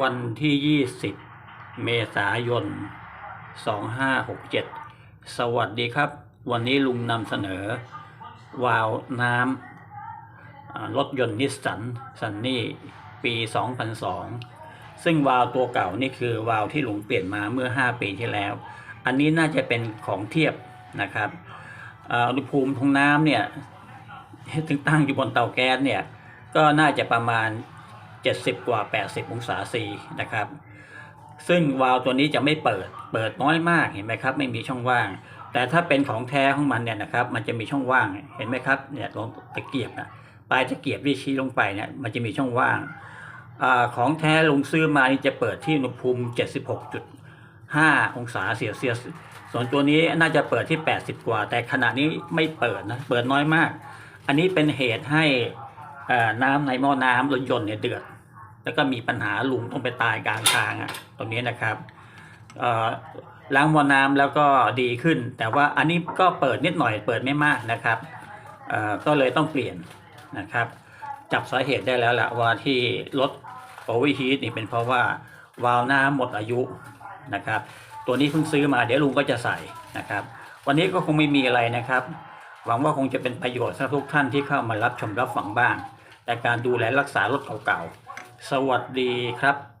วันที่ 20 เมษายน 2567 สวัสดีครับ วันนี้ลุงนำเสนอ วาล์วน้ำรถยนต์นิสสันซันนี่ปี 2002 ซึ่งวาล์วตัวเก่านี่คือวาล์วที่ลุงเปลี่ยนมาเมื่อ 5 ปีที่แล้ว อันนี้น่าจะเป็นของเทียบนะครับอุณหภูมิของน้ำเนี่ยถึงตั้งอยู่บนเตาแก๊สเนี่ย ก็น่าจะประมาณ 70 กว่า 80 องศาซีนะครับ ซึ่งวาล์วตัวนี้จะไม่เปิด เปิดน้อยมากเห็นไหมครับ ไม่มีช่องว่าง แต่ถ้าเป็นของแท้ของมันเนี่ยนะครับ มันจะมีช่องว่าง เห็นไหมครับ เนี่ยลองตะเกียบนะปลายตะเกียบที่ชี้ลงไปเนี่ย มันจะมีช่องว่างอของแท้ลงซื้อมานี่จะเปิดที่อุณหภูมิ 76.5 องศาเซลเซียส ส่วนตัวนี้น่าจะเปิดที่ 80 กว่า แต่ขณะนี้ไม่เปิดนะ เปิดน้อยมาก อันนี้เป็นเหตุให้น้ำในหม้อน้ำรถยนต์เนี่ยเดือด แล้วก็มีปัญหาลุงต้องไปตายกลางทางอะ่ะตรงนี้นะครับเอ่อล้างม้อน้ำแล้วก็ดีขึ้น แต่ว่าอันนี้ก็เปิดนิดหน่อยเปิดไม่มากนะครับเอ่อก็เลยต้องเปลี่ยนนะครับ จับสาเหตุได้แล้วแหละว่าที่รถโอเวอร์ฮีทนี่เป็นเพราะว่าวาล์วน้ำหมดอายุนะครับ ตัวนี้เพิ่งซื้อมาเดี๋ยวลุงก็จะใส่นะครับ วันนี้ก็คงไม่มีอะไรนะครับ หวังว่าคงจะเป็นประโยชน์สำหรับทุกท่านที่เข้ามารับชมรับฟังบ้าง แต่การดูแลรักษารถเก่าๆ สวัสดีครับ